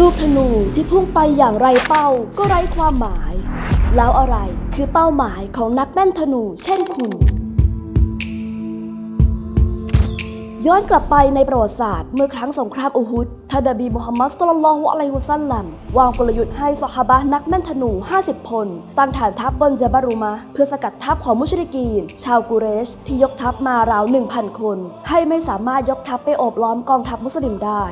ลูกธนูที่พุ่งไปอย่างไรเป้าก็ไร้ความหมาย แล้วอะไรคือเป้าหมายของนักแม่นธนูเช่นคุณ ย้อนกลับไปในประวัติศาสตร์เมื่อครั้งสงครามอูฮุดท่านนบีมุฮัมมัดสุลลัลลอฮุอะลัยฮิวะซัลลัมวางกลยุทธ์ให้ซอฮาบะนักแม่นธนู 50 คน ตั้งฐานทัพบนเจบารุมะ เพื่อสกัดทัพของมุชริกีน ชาวกุเรช ที่ยกทัพมาราว 1,000 คน ให้ไม่สามารถยกทัพไปโอบล้อมกองทัพมุสลิมได้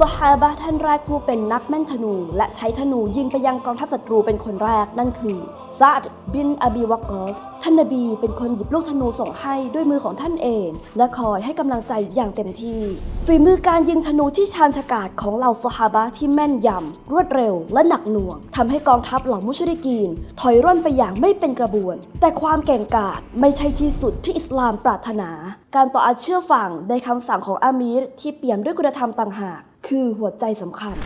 ซอฮาบะท่านแรกผู้เป็นนักแม่นธนู และใช้ธนูยิงไปยังกองทัพศัตรูเป็นคนแรกนั่นคือซาดบินอบีวักกอสท่านนบีเป็นคนหยิบลูกธนูส่งให้ด้วยมือของท่านเอง และคอยให้กำลังใจอย่างเต็มที่ ฝีมือการยิงธนูที่ชาญฉกาจของเหล่าซอฮาบะที่แม่นยำรวดเร็วและหนักหน่วงทำให้กองทัพเหล่ามุชริกีน ถอยร่นไปอย่างไม่เป็นกระบวน แต่ความเก่งกาจไม่ใช่ที่สุดที่อิสลามปรารถนา การต่ออาเชื่อฟังในคำสั่งของอามีรที่เปี่ยมด้วยคุณธรรมต่างหาก คือหัวใจสำคัญ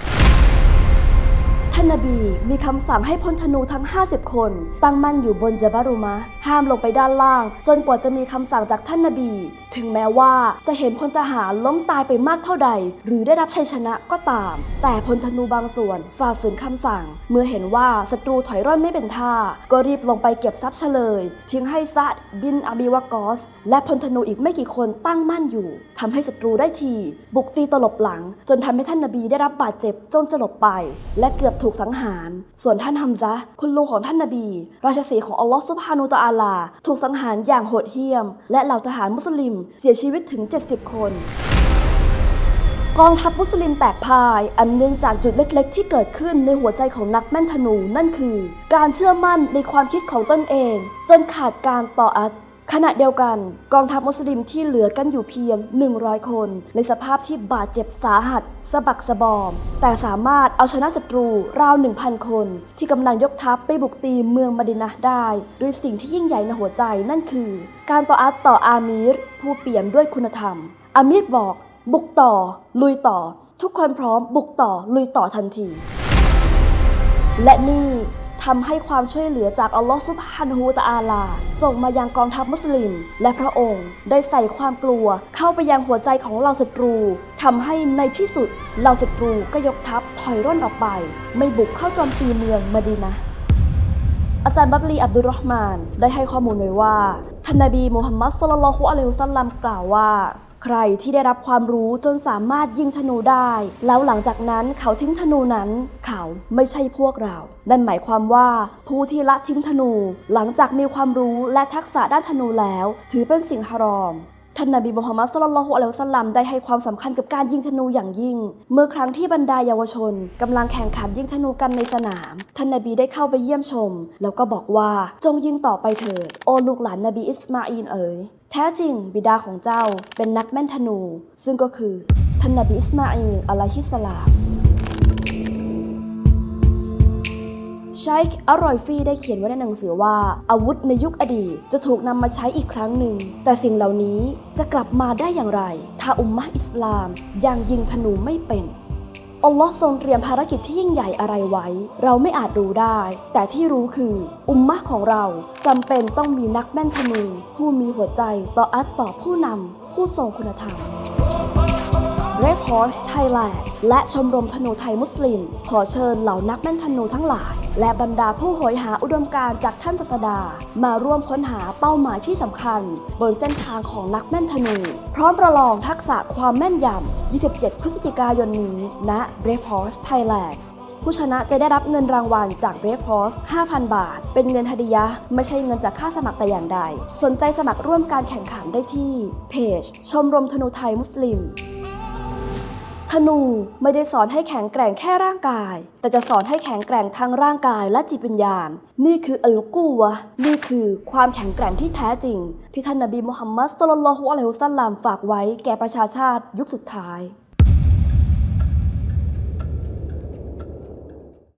านนบีมีคำสั่งให้พลธนูทั้ง 50 คน ตั้งมั่นอยู่บนเจบารุมะ ห้ามลงไปด้านล่าง จนกว่าจะมีคำสั่งจากท่านนบี ถึงแม้ว่าจะเห็นพลทหารล้มตายไปมากเท่าใด หรือได้รับชัยชนะก็ตาม แต่พลธนูบางส่วนฝ่าฝืนคำสั่ง เมื่อเห็นว่าศัตรูถอยร่นไม่เป็นท่า ก็รีบลงไปเก็บทรัพย์เฉลย ทิ้งให้ซาดบินอาบีวากอส และพลธนูอีกไม่กี่คนตั้งมั่นอยู่ทำให้ศัตรูได้ที บุกตีตลบหลัง จนทำให้ท่านนบีได้รับบาดเจ็บจนสลบไป และเกือบถูกสังหาร ส่วนท่านฮัมซะคุณลุงของท่านนบี ราชสีของอัลลอฮฺซุบฮานุตะอาลา ถูกสังหารอย่างโหดเหี้ยม และเหล่าทหารมุสลิม เสียชีวิตถึง 70 คนกองทัพมุสลิมแตกพายอันเนื่องจากจุดเล็กๆ ที่เกิดขึ้นในหัวใจของนักแม่นธนูนั่นคือ การเชื่อมั่นในความคิดของตนเอง จนขาดการต่ออัด ขณะเดียวกัน กองทัพมุสลิมที่เหลือกันอยู่เพียง 100 คน ในสภาพที่บาดเจ็บสาหัสสะบักสะบอม แต่สามารถเอาชนะศัตรูราว 1,000 คน ที่กำลังยกทัพไปบุกตีเมืองมดินะได้ด้วยสิ่งที่ยิ่งใหญ่ในหัวใจนั่นคือ การต่ออัดต่ออามีร ผู้เปี่ยมด้วยคุณธรรม อามีรบอก บุกต่อ ลุยต่อ ทุกคนพร้อมบุกต่อลุยต่อทันที และนี่ ทำให้ความช่วยเหลือจากอัลลอฮฺซุบฮานะฮูตะอาลา ส่งมายังกองทัพมุสลิม และพระองค์ได้ใส่ความกลัว เข้าไปยังหัวใจของเหล่าศัตรูทำให้ในที่สุดเหล่าศัตรูก็ยกทัพถอยร่นออกไป ไม่บุกเข้าโจมตีเมืองมะดีนะอาจารย์บับลีอับดุลรอฮ์มาน ได้ให้ข้อมูลไว้ว่าท่านนบีมูฮัมมัดสุลลัลฮุอะลัยฮิวะซัลลัมกล่าวว่า ใครที่ได้รับความรู้จนสามารถยิงธนูได้ แล้วหลังจากนั้นเขาทิ้งธนูนั้น เขาไม่ใช่พวกเรา นั่นหมายความว่าผู้ที่ละทิ้งธนู หลังจากมีความรู้และทักษะด้านธนูแล้ว ถือเป็นสิ่งฮารอม ท่านนบีมูฮัมมัดสุลลัลลอฮุอะลัยฮิวะซัลลัมได้ให้ความสำคัญกับการยิงธนูอย่างยิ่ง เมื่อครั้งที่บรรดาเยาวชนกำลังแข่งขันยิงธนูกันในสนาม ท่านนบีได้เข้าไปเยี่ยมชม แล้วก็บอกว่าจงยิงต่อไปเถิดโอลูกหลานนบีอิสมาอีนเอ๋ยแท้จริง บิดาของเจ้าเป็นนักแม่นธนู ซึ่งก็คือท่านนบีอิสมาอีนอะลัยฮิสสลาม ไชค์อรอยฟีได้เขียนไว้ในหนังสือว่า อาวุธในยุคอดีตจะถูกนำมาใช้อีกครั้งหนึ่ง แต่สิ่งเหล่านี้จะกลับมาได้อย่างไร ถ้าอุมมะอิสลามยังยิงธนูไม่เป็นอัลลอฮ์ทรงเตรียมภารกิจที่ยิ่งใหญ่อะไรไว้ เราไม่อาจรู้ได้ แต่ที่รู้คือ อุมมะของเราจำเป็นต้องมีนักแม่นธนูผู้มีหัวใจต่ออัดต่อผู้นำผู้ทรงคุณธรรม Red Horse Thailand และชมรมธนูไทยมุสลิม ขอเชิญเหล่านักแม่นธนูทั้งหลาย และบรรดาผู้โหยหาอุดมการจากท่านศาสดา มาร่วมค้นหาเป้าหมายที่สำคัญ บนเส้นทางของนักแม่นธนู พร้อมประลองทักษะความแม่นยำ 27 พฤศจิกายนนี้ณ Red Horse Thailand ผู้ชนะจะได้รับเงินรางวัลจาก Red Horse 5,000 บาท เป็นเงินฮดิยะ ไม่ใช่เงินจากค่าสมัครแต่อย่างใด สนใจสมัครร่วมการแข่งขันได้ที่เพจ ชมรมธนูไทยมุสลิม ธนูไม่ได้สอนให้แข็งแกร่งแค่ร่างกาย แต่จะสอนให้แข็งแกร่งทั้งร่างกายและจิตวิญญาณ นี่คืออัลกูวะนี่คือความแข็งแกร่งที่แท้จริง ที่ท่านนบีมุฮัมมัดสุลลัลลอฮุอะลัยฮุสซัลลัมฝากไว้แก่ประชาชาติยุคสุดท้าย